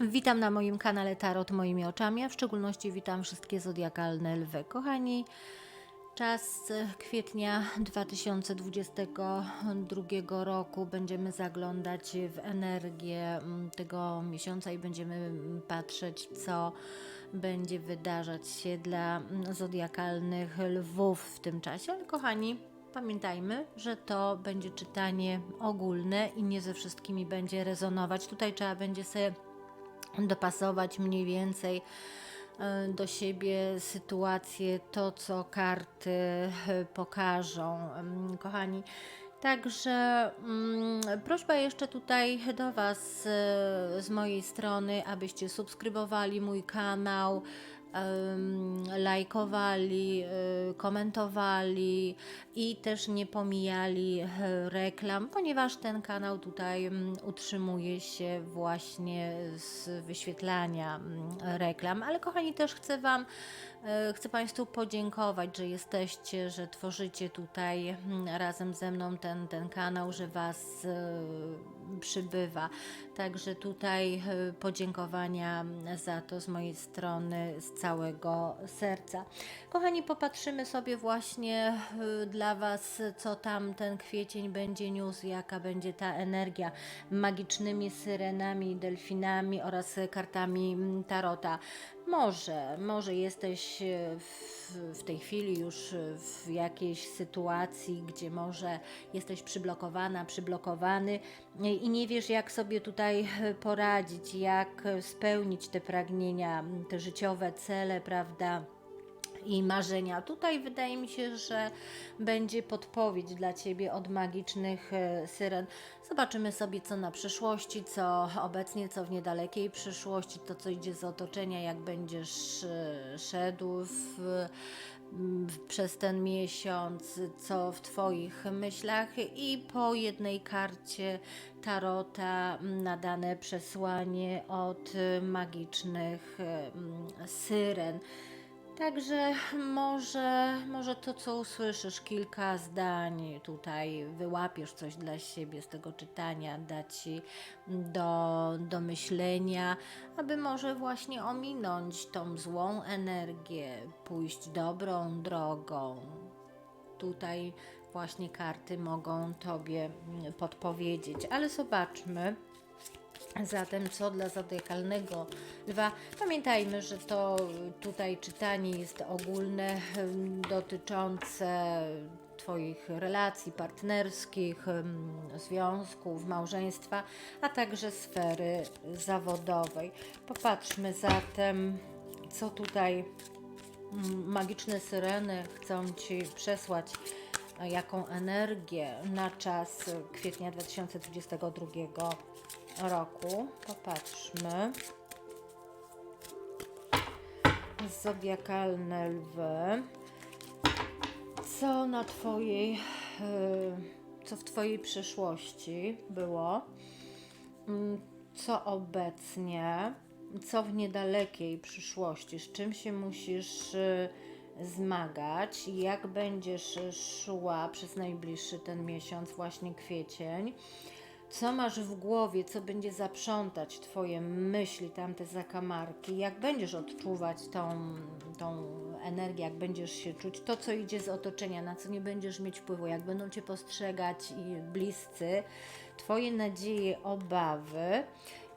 Witam na moim kanale Tarot moimi oczami, a w szczególności witam wszystkie zodiakalne lwy. Kochani, czas kwietnia 2022 roku będziemy zaglądać w energię mm, tego miesiąca i będziemy mm, patrzeć, co będzie wydarzać się dla mm, zodiakalnych lwów w tym czasie. Ale kochani, Pamiętajmy, że to będzie czytanie ogólne i nie ze wszystkimi będzie rezonować. Tutaj trzeba będzie sobie dopasować mniej więcej e, do siebie sytuację, to co karty e, pokażą, Em, kochani. Także mm, prośba jeszcze tutaj do Was e, z mojej strony, abyście subskrybowali mój kanał, lajkowali, e, komentowali i też nie pomijali e, reklam, ponieważ ten kanał tutaj mm, utrzymuje się właśnie z wyświetlania mm, reklam. Ale kochani, też chcę Wam, chcę Państwu podziękować, że jesteście, że tworzycie tutaj mm, razem ze mną ten, ten kanał, że Was e, przybywa. Także tutaj e, podziękowania za to z mojej strony z całego serca. Kochani, popatrzymy sobie właśnie dla Was, co tam ten kwiecień będzie niósł, jaka będzie ta energia magicznymi syrenami, delfinami oraz kartami mm, tarota. Może, może jesteś y, w, w tej chwili już y, w jakiejś sytuacji, gdzie może jesteś przyblokowana, przyblokowany y, i nie wiesz, jak sobie tutaj poradzić, jak spełnić te pragnienia, te życiowe cele, prawda? I marzenia. Tutaj wydaje mi się, że będzie podpowiedź dla Ciebie od magicznych e, syren. Zobaczymy sobie, co na przyszłości, co obecnie, co w niedalekiej przyszłości, to co idzie z otoczenia, jak będziesz e, szedł w, przez ten miesiąc, co w Twoich myślach i po jednej karcie tarota nadane przesłanie od magicznych syren. Także może, może to, co usłyszysz, kilka zdań tutaj, wyłapiesz coś dla siebie z tego czytania, da ci do, do myślenia, aby może właśnie ominąć tą złą energię, pójść dobrą drogą. Tutaj właśnie karty mogą Tobie podpowiedzieć, ale zobaczmy. Zatem co dla zodiakalnego lwa? Pamiętajmy, że to tutaj czytanie jest ogólne, dotyczące Twoich relacji partnerskich, związków, małżeństwa, a także sfery zawodowej. Popatrzmy zatem, co tutaj mm, magiczne syreny chcą Ci przesłać, jaką energię na czas kwietnia 2022 roku. Popatrzmy. Zodiakalne lwy. Co na Twojej, e, co w Twojej przyszłości było? Mm, Co obecnie? Co w niedalekiej przyszłości? Z czym się musisz e, zmagać? Jak będziesz szła przez najbliższy ten miesiąc, właśnie kwiecień? Co masz w głowie, co będzie zaprzątać Twoje myśli, tamte zakamarki, jak będziesz odczuwać tą, tą energię, jak będziesz się czuć, to co idzie z otoczenia, na co nie będziesz mieć wpływu, jak będą Cię postrzegać bliscy, Twoje nadzieje, obawy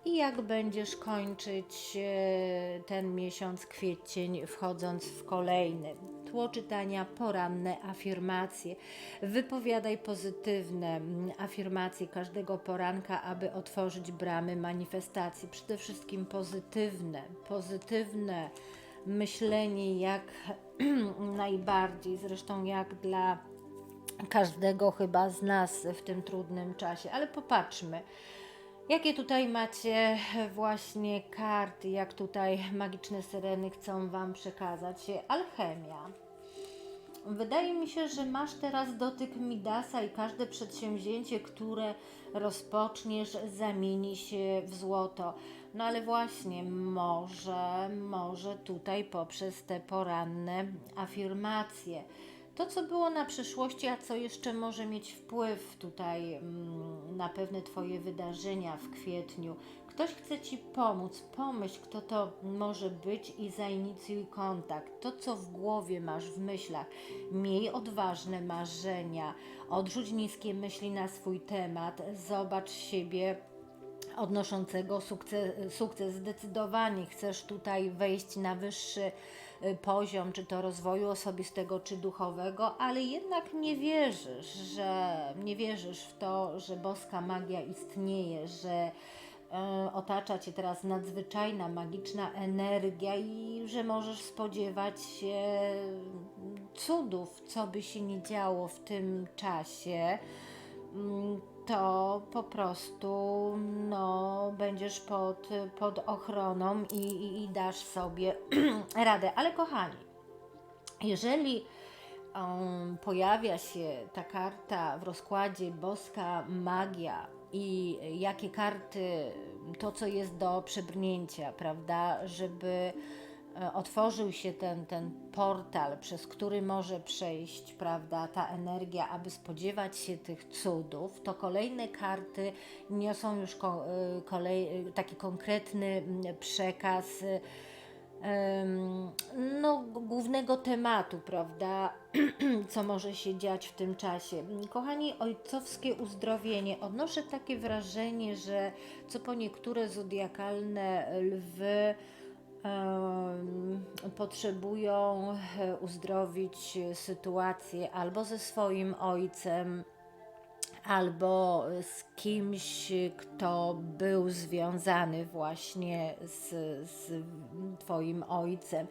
i jak będziesz kończyć e, ten miesiąc kwiecień, wchodząc w kolejny. Tło czytania poranne afirmacje. Wypowiadaj pozytywne mm, afirmacje każdego poranka, aby otworzyć bramy manifestacji. Przede wszystkim pozytywne, pozytywne myślenie jak najbardziej, zresztą jak dla każdego chyba z nas w tym trudnym czasie. Ale popatrzmy. Jakie tutaj macie właśnie karty, jak tutaj magiczne syreny chcą Wam przekazać? Alchemia. Wydaje mi się, że masz teraz dotyk Midasa i każde przedsięwzięcie, które rozpoczniesz, zamieni się w złoto. No ale właśnie, może, może tutaj poprzez te poranne afirmacje To, co było na przyszłości, a co jeszcze może mieć wpływ tutaj mm, na pewne Twoje wydarzenia w kwietniu. Ktoś chce Ci pomóc, pomyśl, kto to może być i zainicjuj kontakt. To, co w głowie masz, w myślach. Miej odważne marzenia, odrzuć niskie myśli na swój temat, zobacz siebie odnoszącego sukces, sukces. Zdecydowanie chcesz tutaj wejść na wyższy y, poziom, czy to rozwoju osobistego, czy duchowego, ale jednak nie wierzysz, że nie wierzysz w to, że boska magia istnieje, że otacza cię teraz nadzwyczajna, magiczna energia i że możesz spodziewać się cudów, co by się nie działo w tym czasie. Mm, to po prostu no, będziesz pod, pod ochroną i, i, i dasz sobie radę. Ale kochani, jeżeli um, pojawia się ta karta w rozkładzie boska magia i jakie karty, to co jest do przebrnięcia, prawda, żeby e, otworzył się ten, ten portal, przez który może przejść, prawda, ta energia, aby spodziewać się tych cudów, to kolejne karty niosą już y, kolej, y, taki konkretny mm, przekaz no, głównego tematu, prawda, co może się dziać w tym czasie. Kochani, ojcowskie uzdrowienie. Odnoszę takie wrażenie, że co po niektóre zodiakalne lwy potrzebują e, uzdrowić sytuację albo ze swoim ojcem, albo z kimś, kto był związany właśnie z, z Twoim ojcem.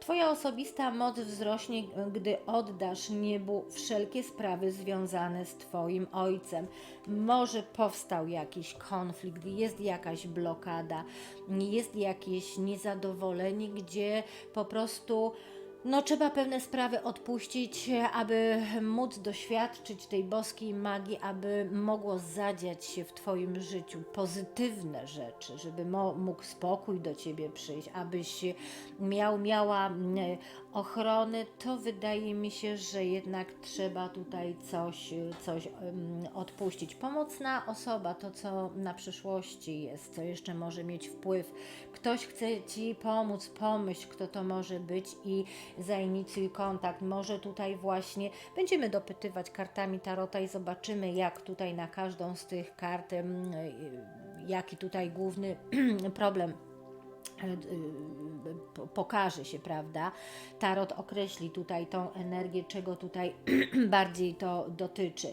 Twoja osobista moc wzrośnie, gdy oddasz niebu wszelkie sprawy związane z Twoim ojcem. Może powstał jakiś konflikt, jest jakaś blokada, jest jakieś niezadowolenie, gdzie po prostu no, trzeba pewne sprawy odpuścić, aby móc doświadczyć tej boskiej magii, aby mogło zadziać się w Twoim życiu pozytywne rzeczy, żeby mógł spokój do Ciebie przyjść, abyś miał, miała mm, ochrony, to wydaje mi się, że jednak trzeba tutaj coś, coś odpuścić. Pomocna osoba, to co na przyszłości jest, co jeszcze może mieć wpływ. Ktoś chce Ci pomóc, pomyśl, kto to może być i zainicjuj kontakt. Może tutaj właśnie będziemy dopytywać kartami Tarota i zobaczymy, jak tutaj na każdą z tych kart, jaki tutaj główny problem pokaże się, prawda? Tarot określi tutaj tą energię, czego tutaj bardziej to dotyczy.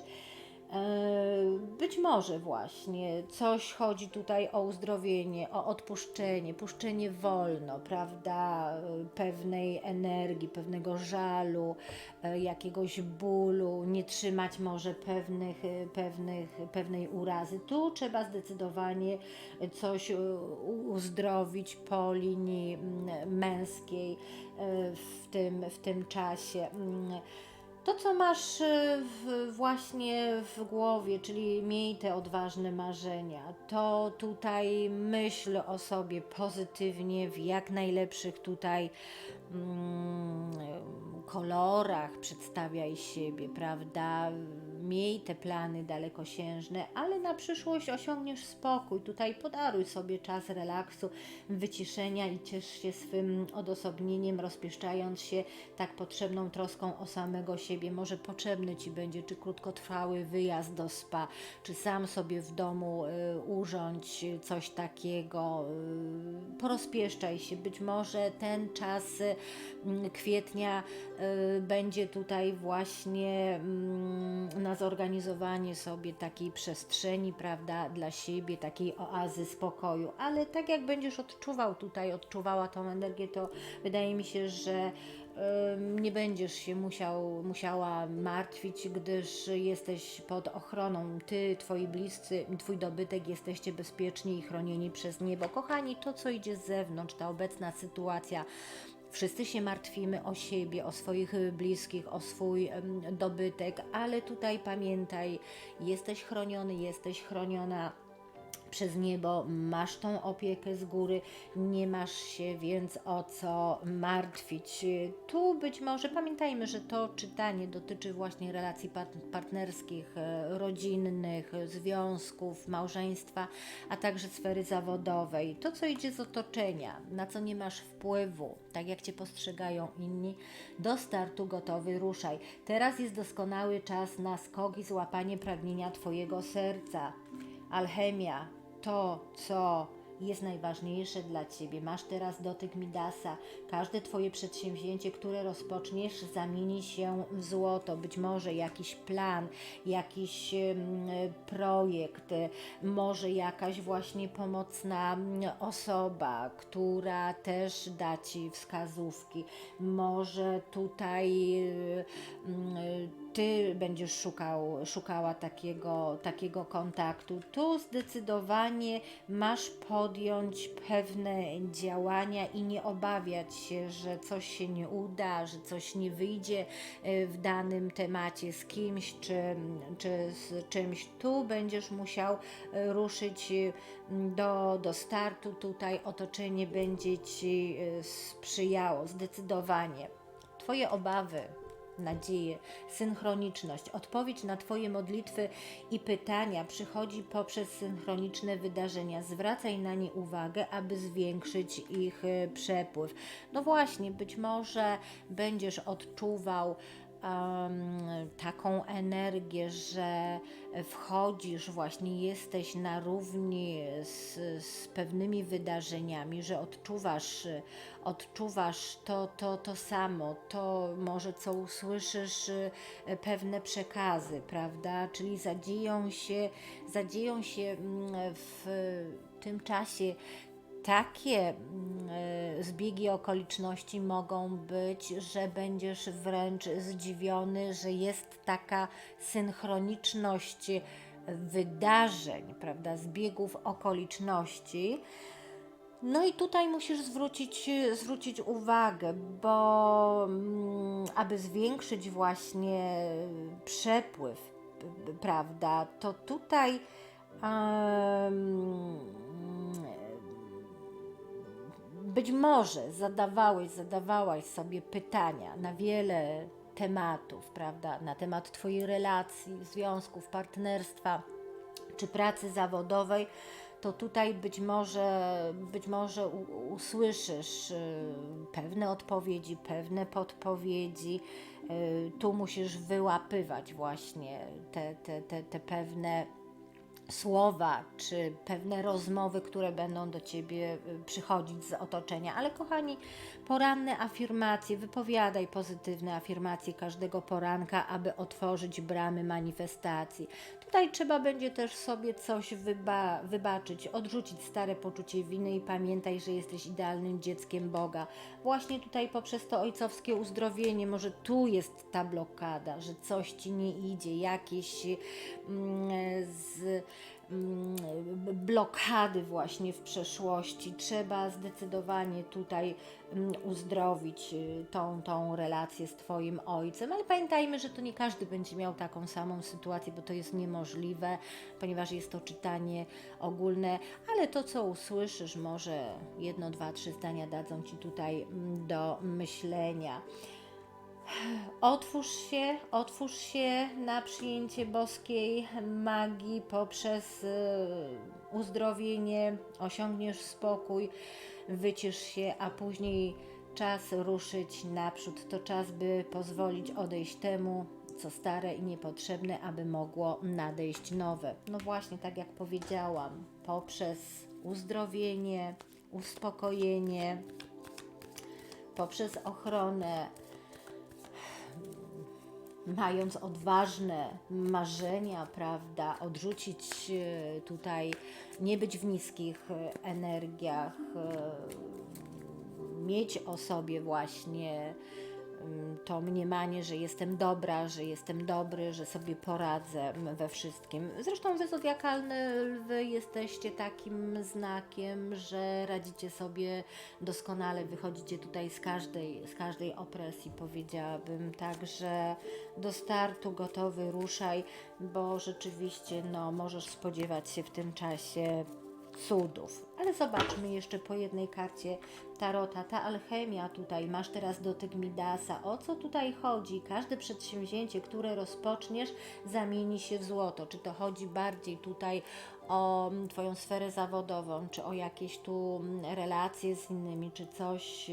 E, Być może właśnie coś chodzi tutaj o uzdrowienie, o odpuszczenie, puszczenie wolno, prawda? E, Pewnej energii, pewnego żalu, e, jakiegoś bólu, nie trzymać może pewnych, pewnych, pewnej urazy. Tu trzeba zdecydowanie coś uzdrowić po linii mm, męskiej w tym, w tym czasie. To, co masz y, w, właśnie w głowie, czyli miej te odważne marzenia, to tutaj myśl o sobie pozytywnie, w jak najlepszych tutaj mm, kolorach przedstawiaj siebie, prawda? Miej te plany dalekosiężne, ale na przyszłość osiągniesz spokój. Tutaj podaruj sobie czas relaksu, wyciszenia i ciesz się swym odosobnieniem, rozpieszczając się tak potrzebną troską o samego siebie. Może potrzebny Ci będzie czy krótkotrwały wyjazd do spa, czy sam sobie w domu y, urządź coś takiego. Y, porozpieszczaj się. Być może ten czas y, kwietnia y, będzie tutaj właśnie mm, na zorganizowanie sobie takiej przestrzeni, prawda, dla siebie, takiej oazy spokoju. Ale tak jak będziesz odczuwał tutaj, odczuwała tą energię, to wydaje mi się, że nie będziesz się musiał, musiała martwić, gdyż jesteś pod ochroną. Ty, twoi bliscy, twój dobytek jesteście bezpieczni i chronieni przez niebo. Kochani, to co idzie z zewnątrz, ta obecna sytuacja, Wszyscy się martwimy o siebie, o swoich y, bliskich, o swój dobytek, ale tutaj pamiętaj, jesteś chroniony, jesteś chroniona przez niebo, masz tą opiekę z góry, nie masz się więc o co martwić. Tu być może pamiętajmy, że to czytanie dotyczy właśnie relacji part- partnerskich, e, rodzinnych, związków, małżeństwa, a także sfery zawodowej. To, co idzie z otoczenia, na co nie masz wpływu, tak jak cię postrzegają inni, do startu gotowy, ruszaj. Teraz jest doskonały czas na skok i złapanie pragnienia Twojego serca alchemia, to, co jest najważniejsze dla Ciebie. Masz teraz dotyk Midasa. Każde Twoje przedsięwzięcie, które rozpoczniesz, zamieni się w złoto. Być może jakiś plan, jakiś projekt, może jakaś właśnie pomocna osoba, która też da Ci wskazówki. Może tutaj ty będziesz szukał, szukała takiego, takiego kontaktu. Tu zdecydowanie masz podjąć pewne działania i nie obawiać się, że coś się nie uda, że coś nie wyjdzie e, w danym temacie z kimś czy, czy z czymś. Tu będziesz musiał e, ruszyć e, do, do startu. Tutaj otoczenie będzie ci sprzyjało zdecydowanie. Twoje obawy nadzieję, synchroniczność. Odpowiedź na Twoje modlitwy i pytania przychodzi poprzez synchroniczne wydarzenia. Zwracaj na nie uwagę, aby zwiększyć ich e, przepływ. No właśnie, być może będziesz odczuwał taką energię, że wchodzisz, właśnie jesteś na równi z, z pewnymi wydarzeniami, że odczuwasz, odczuwasz to, to, to samo, to może co usłyszysz, e, pewne przekazy, prawda? Czyli zadzieją się, zadzieją się mm, w tym czasie takie mm, e, zbiegi okoliczności mogą być, że będziesz wręcz zdziwiony, że jest taka synchroniczność wydarzeń, prawda, zbiegów okoliczności. No i tutaj musisz zwrócić, zwrócić uwagę, bo mm, aby zwiększyć właśnie przepływ, prawda, to tutaj em, być może zadawałeś, zadawałaś sobie pytania na wiele tematów, prawda? Na temat Twojej relacji, związków, partnerstwa czy pracy zawodowej, to tutaj być może, być może usłyszysz y, pewne odpowiedzi, pewne podpowiedzi. Y, tu musisz wyłapywać właśnie te, te, te, te pewne słowa, czy pewne rozmowy, które będą do ciebie y, przychodzić z otoczenia. Ale kochani, poranne afirmacje, wypowiadaj pozytywne afirmacje każdego poranka, aby otworzyć bramy manifestacji. Tutaj trzeba będzie też sobie coś wyba wybaczyć, odrzucić stare poczucie winy i pamiętaj, że jesteś idealnym dzieckiem Boga. Właśnie tutaj poprzez to ojcowskie uzdrowienie, może tu jest ta blokada, że coś ci nie idzie, jakieś mm, z blokady właśnie w przeszłości. Trzeba zdecydowanie tutaj mm, uzdrowić y, tą, tą relację z Twoim ojcem, ale pamiętajmy, że to nie każdy będzie miał taką samą sytuację, bo to jest niemożliwe, ponieważ jest to czytanie ogólne, ale to, co usłyszysz, może jedno, dwa, trzy zdania dadzą Ci tutaj mm, do myślenia. Otwórz się, otwórz się na przyjęcie boskiej magii poprzez y, uzdrowienie, osiągniesz spokój, wycisz się, a później czas ruszyć naprzód. To czas, by pozwolić odejść temu, co stare i niepotrzebne, aby mogło nadejść nowe. No właśnie, tak jak powiedziałam, poprzez uzdrowienie, uspokojenie, poprzez ochronę, mając odważne marzenia, prawda, odrzucić e, tutaj, nie być w niskich e, energiach, e, mieć o sobie właśnie to mniemanie, że jestem dobra, że jestem dobry, że sobie poradzę mm, we wszystkim. Zresztą wy zodiakalne lwy jesteście takim znakiem, że radzicie sobie doskonale, wychodzicie tutaj z każdej, z każdej opresji, powiedziałabym. Także do startu gotowy, ruszaj, bo rzeczywiście no, możesz spodziewać się w tym czasie cudów. Ale zobaczmy jeszcze po jednej karcie Tarota. Ta alchemia tutaj, masz teraz dotyk Midasa. O co tutaj chodzi? Każde przedsięwzięcie, które rozpoczniesz, zamieni się w złoto. Czy to chodzi bardziej tutaj o Twoją sferę zawodową, czy o jakieś tu mm, relacje z innymi, czy coś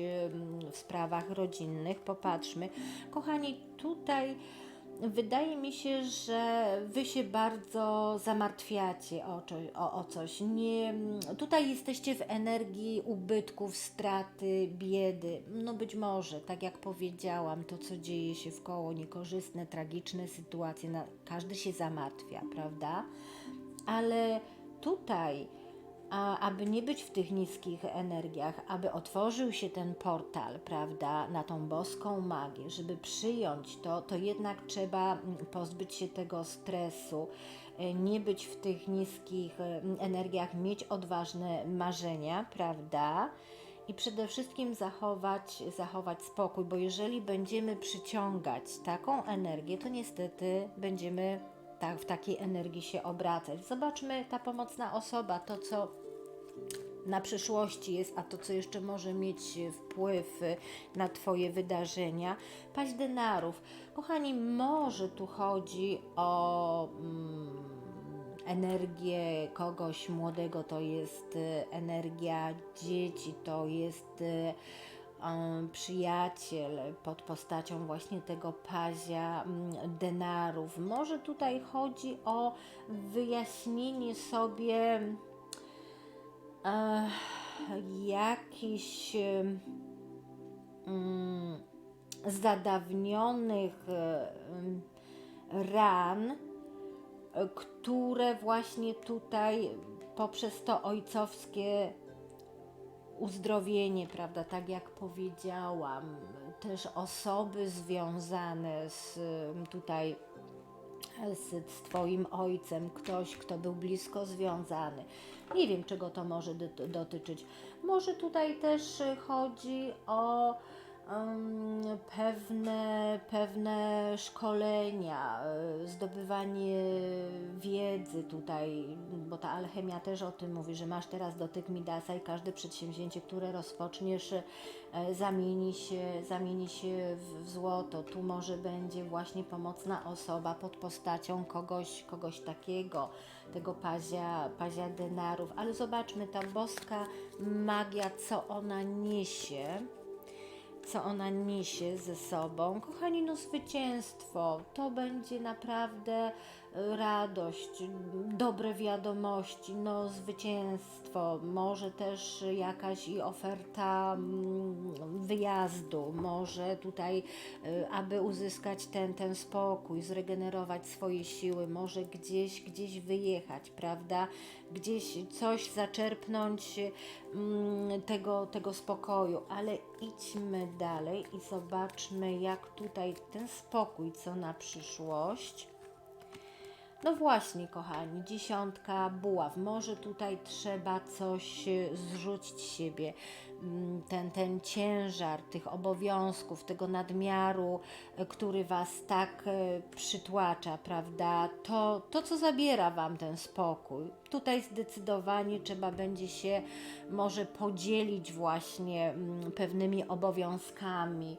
w sprawach rodzinnych? Popatrzmy. Kochani, tutaj wydaje mi się, że wy się bardzo zamartwiacie o, o, o coś. Nie, tutaj jesteście w energii ubytków, straty, biedy. No być może, tak jak powiedziałam, to co dzieje się w koło, niekorzystne, tragiczne sytuacje, każdy się zamartwia, prawda? Ale tutaj, a, aby nie być w tych niskich energiach, aby otworzył się ten portal, prawda, na tą boską magię, żeby przyjąć to, to jednak trzeba mm, pozbyć się tego stresu, e, nie być w tych niskich e, energiach, mieć odważne marzenia, prawda? I przede wszystkim zachować, zachować spokój, bo jeżeli będziemy przyciągać taką energię, to niestety będziemy tak, w takiej energii się obracać. Zobaczmy ta pomocna osoba, to co na przyszłości jest, a to co jeszcze może mieć wpływ na Twoje wydarzenia. Paść denarów. Kochani, może tu chodzi o mm, energię kogoś młodego, to jest y, energia dzieci, to jest y, przyjaciel pod postacią właśnie tego pazia mm, denarów. Może tutaj chodzi o wyjaśnienie sobie e, jakichś mm, zadawnionych ran, które właśnie tutaj poprzez to ojcowskie uzdrowienie, prawda, tak jak powiedziałam, też osoby związane z tutaj z, z Twoim ojcem, ktoś, kto był blisko związany. Nie wiem, czego to może dotyczyć. Może tutaj też chodzi o pewne, pewne szkolenia, y, zdobywanie wiedzy tutaj, bo ta alchemia też o tym mówi, że masz teraz dotyk Midasa i każde przedsięwzięcie, które rozpoczniesz, e, zamieni się, zamieni się w złoto. Tu może będzie właśnie pomocna osoba pod postacią kogoś, kogoś takiego, tego pazia, pazia denarów. Ale zobaczmy, ta boska magia, co ona niesie co ona niesie ze sobą. Kochani, no zwycięstwo to będzie naprawdę radość, dobre wiadomości, no zwycięstwo, może też jakaś i oferta mm, wyjazdu, może tutaj, y, aby uzyskać ten, ten spokój, zregenerować swoje siły, może gdzieś, gdzieś wyjechać, prawda? Gdzieś coś zaczerpnąć mm, tego, tego spokoju, ale idźmy dalej i zobaczmy, jak tutaj ten spokój, co na przyszłość. No właśnie, kochani, dziesiątka buław. Może tutaj trzeba coś e, zrzucić z siebie, Mm, ten, ten ciężar tych obowiązków, tego nadmiaru, e, który Was tak e, przytłacza, prawda? To, to, co zabiera Wam ten spokój. Tutaj zdecydowanie trzeba będzie się może podzielić właśnie mm, pewnymi obowiązkami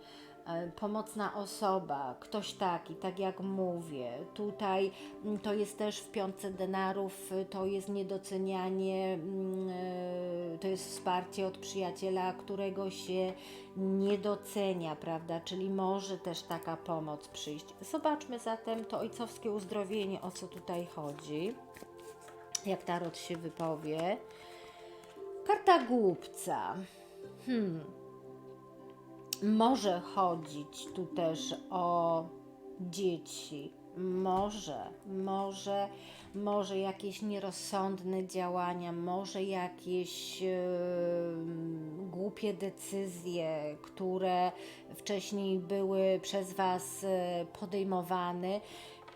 pomocna osoba, ktoś taki, tak jak mówię. Tutaj mm, to jest też w piątce denarów, y, to jest niedocenianie, mm, y, to jest wsparcie od przyjaciela, którego się nie docenia, prawda? Czyli może też taka pomoc przyjść. Zobaczmy zatem to ojcowskie uzdrowienie, o co tutaj chodzi. Jak tarot się wypowie. Karta głupca. Hmm może chodzić tu też o dzieci. Może, może, może jakieś nierozsądne działania, może jakieś yy, głupie decyzje, które wcześniej były przez Was yy, podejmowane.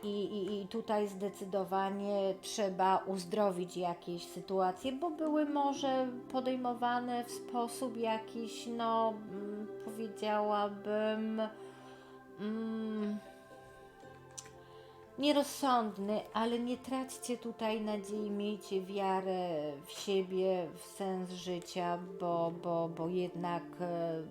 I, i, I tutaj zdecydowanie trzeba uzdrowić jakieś sytuacje, bo były może podejmowane w sposób jakiś, no, mm, powiedziałabym, mm, nierozsądny, ale nie traćcie tutaj nadziei, miejcie wiarę w siebie, w sens życia, bo, bo, bo jednak e,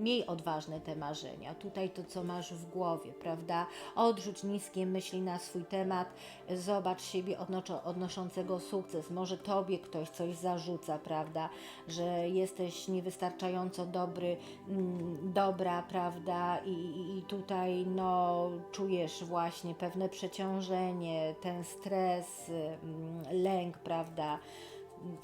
miej odważne te marzenia. Tutaj to, co masz w głowie, prawda? Odrzuć niskie myśli na swój temat, zobacz siebie odnoszącego sukces. Może tobie ktoś coś zarzuca, prawda? Że jesteś niewystarczająco dobry, mm, dobra, prawda? I, i, I tutaj no, czujesz właśnie pewne przeciążenie, ten stres, mm, lęk, prawda?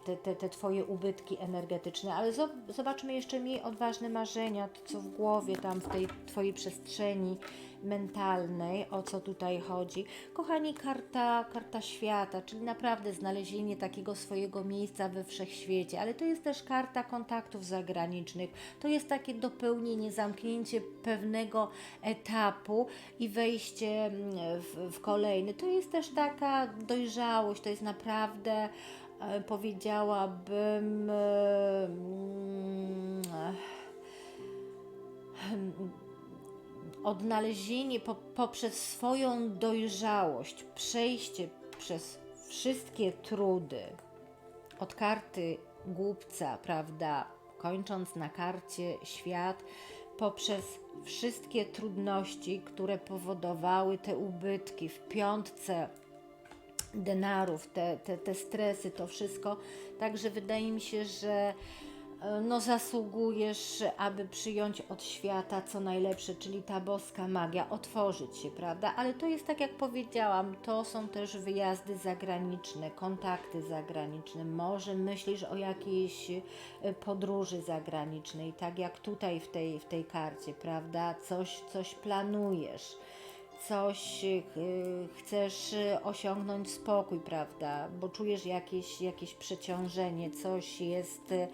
Te, te, te Twoje ubytki energetyczne, ale zob- zobaczmy jeszcze miej odważne marzenia, to co w głowie, tam w tej Twojej przestrzeni mentalnej, o co tutaj chodzi. Kochani, karta, karta świata, czyli naprawdę znalezienie takiego swojego miejsca we wszechświecie, ale to jest też karta kontaktów zagranicznych, to jest takie dopełnienie, zamknięcie pewnego etapu i wejście mm, w, w kolejny. To jest też taka dojrzałość, to jest naprawdę powiedziałabym e, mm, em, odnalezienie po, poprzez swoją dojrzałość, przejście przez wszystkie trudy od karty głupca, prawda, kończąc na karcie świat, poprzez wszystkie trudności, które powodowały te ubytki w piątce denarów, te, te, te stresy, to wszystko. Także wydaje mi się, że e, no zasługujesz, aby przyjąć od świata co najlepsze, czyli ta boska magia, otworzyć się, prawda? Ale to jest tak jak powiedziałam, to są też wyjazdy zagraniczne, kontakty zagraniczne. Może myślisz o jakiejś e, podróży zagranicznej, tak jak tutaj w tej, w tej karcie, prawda? Coś, coś planujesz coś y, chcesz y, osiągnąć spokój, prawda? Bo czujesz jakieś, jakieś przeciążenie, coś jest, y,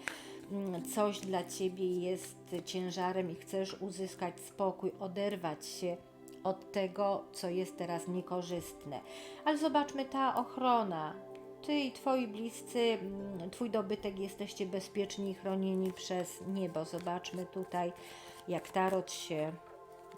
mm, coś dla ciebie jest ciężarem i chcesz uzyskać spokój, oderwać się od tego, co jest teraz niekorzystne. Ale zobaczmy ta ochrona. Ty i twoi bliscy, mm, twój dobytek jesteście bezpieczni i chronieni przez niebo. Zobaczmy tutaj, jak tarot się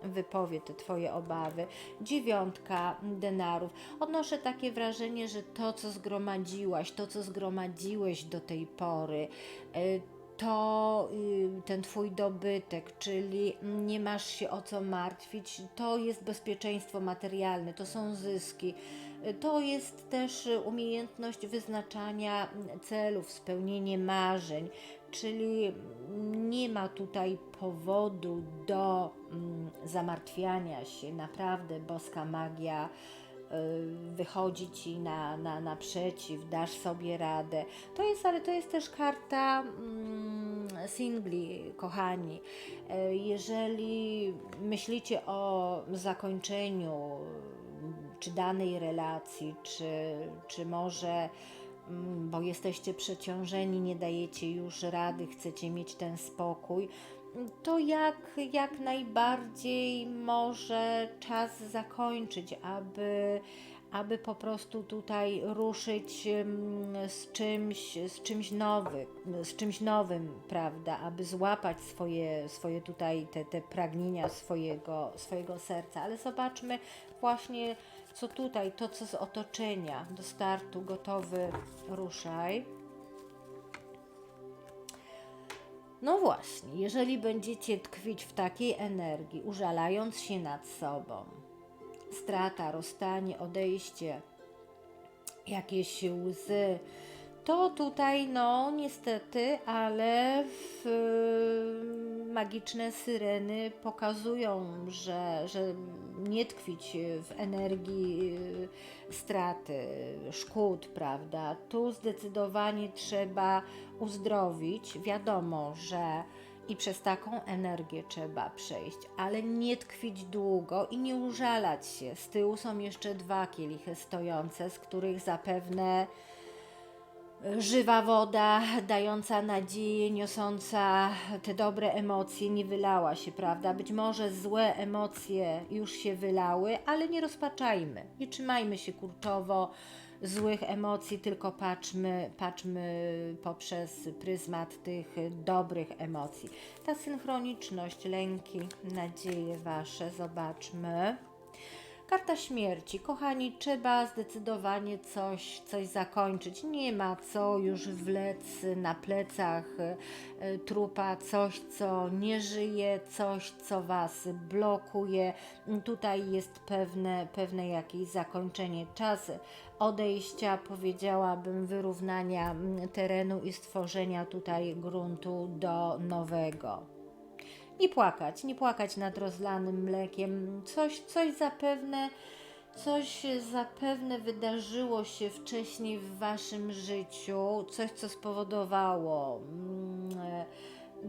wypowie te Twoje obawy. Dziewiątka denarów. Odnoszę takie wrażenie, że to, co zgromadziłaś, to, co zgromadziłeś do tej pory, y, to y, ten Twój dobytek, czyli nie masz się o co martwić, to jest bezpieczeństwo materialne, to są zyski. Y, To jest też umiejętność wyznaczania celów, spełnienie marzeń, czyli nie ma tutaj powodu do mm, zamartwiania się. Naprawdę boska magia y, wychodzi ci na, na, naprzeciw, dasz sobie radę. To jest, ale to jest też karta mm, singli, kochani. Y, Jeżeli myślicie o zakończeniu czy danej relacji, czy, czy może mm, bo jesteście przeciążeni, nie dajecie już rady, chcecie mieć ten spokój, to jak, jak najbardziej może czas zakończyć, aby, aby po prostu tutaj ruszyć mm, z czymś, z czymś nowym, z czymś nowym, prawda, aby złapać swoje, swoje tutaj te, te pragnienia swojego, swojego serca. Ale zobaczmy właśnie, co tutaj, to co z otoczenia, do startu, gotowy, ruszaj. No właśnie, jeżeli będziecie tkwić w takiej energii, użalając się nad sobą, strata, rozstanie, odejście, jakieś łzy, to tutaj, no niestety, ale w, magiczne syreny pokazują, że, że nie tkwić w energii y, straty, szkód, prawda? Tu zdecydowanie trzeba uzdrowić. Wiadomo, że i przez taką energię trzeba przejść, ale nie tkwić długo i nie użalać się. Z tyłu są jeszcze dwa kielichy stojące, z których zapewne żywa woda, dająca nadzieję, niosąca te dobre emocje, nie wylała się, prawda? Być może złe emocje już się wylały, ale nie rozpaczajmy, nie trzymajmy się kurczowo złych emocji, tylko patrzmy, patrzmy poprzez pryzmat tych dobrych emocji. Ta synchroniczność, lęki, nadzieje Wasze, zobaczmy. Karta śmierci. Kochani, trzeba zdecydowanie coś, coś zakończyć. Nie ma co już wlec na plecach e, trupa, coś, co nie żyje, coś, co Was blokuje. Tutaj jest pewne, pewne jakieś zakończenie. Czas odejścia, powiedziałabym, wyrównania mm, terenu i stworzenia tutaj gruntu do nowego. Nie płakać, nie płakać nad rozlanym mlekiem. Coś, coś zapewne, coś zapewne wydarzyło się wcześniej w waszym życiu, coś, co spowodowało mm, e,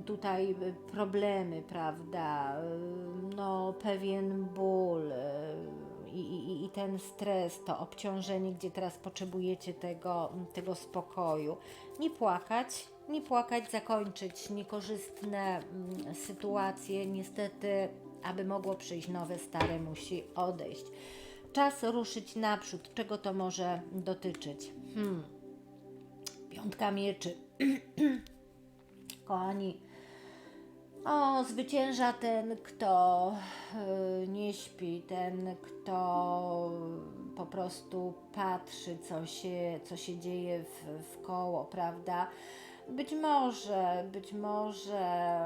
tutaj problemy, prawda? No, pewien ból e, i, i, i ten stres, to obciążenie, gdzie teraz potrzebujecie tego, tego spokoju. Nie płakać, nie płakać, zakończyć niekorzystne mm, sytuacje. Niestety, aby mogło przyjść nowe, stare musi odejść. Czas ruszyć naprzód. Czego to może dotyczyć? Hmm. Piątka mieczy. Kochani, o, zwycięża ten, kto y, nie śpi, ten, kto po prostu patrzy, co się, co się dzieje w, w koło, prawda? Być może, być może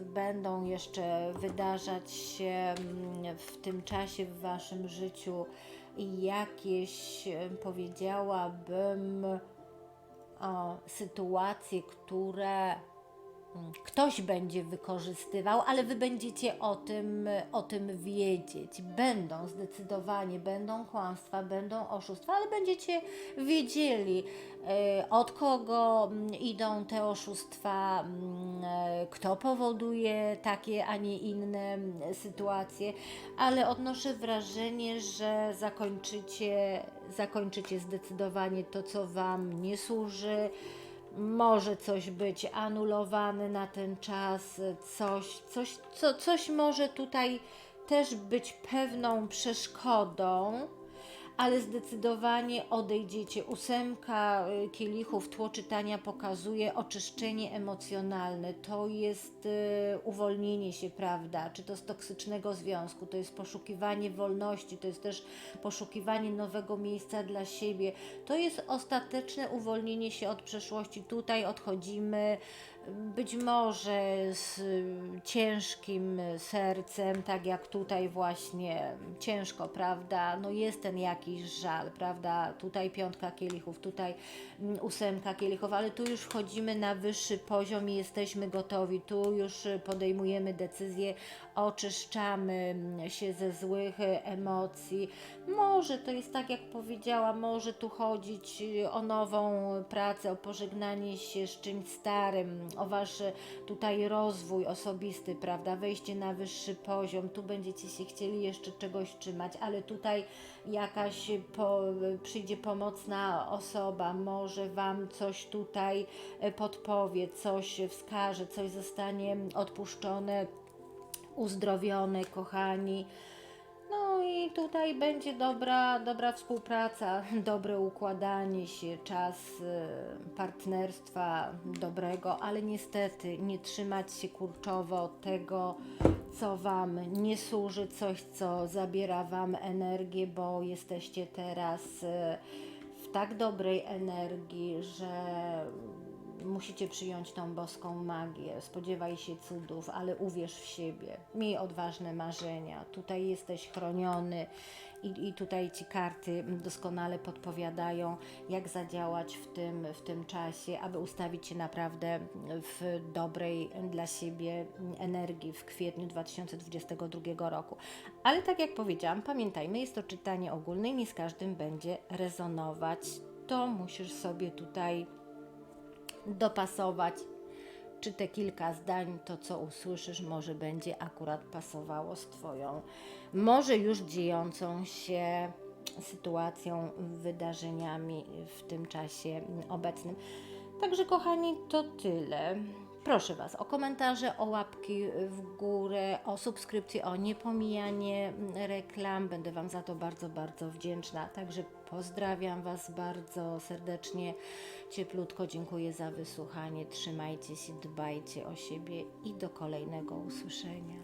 będą jeszcze wydarzać się mm, w tym czasie w waszym życiu jakieś, powiedziałabym, o, sytuacje, które ktoś będzie wykorzystywał, ale wy będziecie o tym, o tym wiedzieć. Będą zdecydowanie, będą kłamstwa, będą oszustwa, ale będziecie wiedzieli, e, od kogo mm, idą te oszustwa, mm, e, kto powoduje takie, a nie inne mm, sytuacje, ale odnoszę wrażenie, że zakończycie, zakończycie zdecydowanie to, co Wam nie służy może coś być anulowane na ten czas, coś, coś, co, coś może tutaj też być pewną przeszkodą, ale zdecydowanie odejdziecie. Ósemka y, kielichów, tło czytania pokazuje oczyszczenie emocjonalne. To jest y, uwolnienie się, prawda? Czy to z toksycznego związku, to jest poszukiwanie wolności, to jest też poszukiwanie nowego miejsca dla siebie. To jest ostateczne uwolnienie się od przeszłości. Tutaj odchodzimy być może z ciężkim sercem, tak jak tutaj właśnie ciężko, prawda? No jest ten jakiś żal, prawda? Tutaj piątka kielichów, tutaj mm, ósemka kielichów, ale tu już wchodzimy na wyższy poziom i jesteśmy gotowi. Tu już podejmujemy decyzje, oczyszczamy się ze złych emocji. Może to jest tak, jak powiedziałam, może tu chodzić o nową pracę, o pożegnanie się z czymś starym, o wasz tutaj rozwój osobisty, prawda? Wejście na wyższy poziom. Tu będziecie się chcieli jeszcze czegoś trzymać, ale tutaj jakaś po, przyjdzie pomocna osoba, może wam coś tutaj podpowie, coś wskaże, coś zostanie odpuszczone, uzdrowione, kochani. I tutaj będzie dobra, dobra współpraca, dobre układanie się, czas y, partnerstwa dobrego, ale niestety nie trzymać się kurczowo tego, co Wam nie służy, coś, co zabiera Wam energię, bo jesteście teraz y, w tak dobrej energii, że musicie przyjąć tą boską magię. Spodziewaj się cudów, ale uwierz w siebie. Miej odważne marzenia. Tutaj jesteś chroniony. I, I tutaj ci karty doskonale podpowiadają, jak zadziałać w tym, w tym czasie, aby ustawić się naprawdę w dobrej dla siebie energii w kwietniu 2022 roku. Ale tak jak powiedziałam, pamiętajmy, jest to czytanie ogólne i nie z każdym będzie rezonować. To musisz sobie tutaj dopasować, czy te kilka zdań, to co usłyszysz, może będzie akurat pasowało z Twoją, może już dziejącą się sytuacją, wydarzeniami w tym czasie obecnym. Także, kochani, to tyle. Proszę Was o komentarze, o łapki w górę, o subskrypcję, o niepomijanie reklam. Będę Wam za to bardzo, bardzo wdzięczna. Także pozdrawiam Was bardzo serdecznie, cieplutko. Dziękuję za wysłuchanie. Trzymajcie się, dbajcie o siebie i do kolejnego usłyszenia.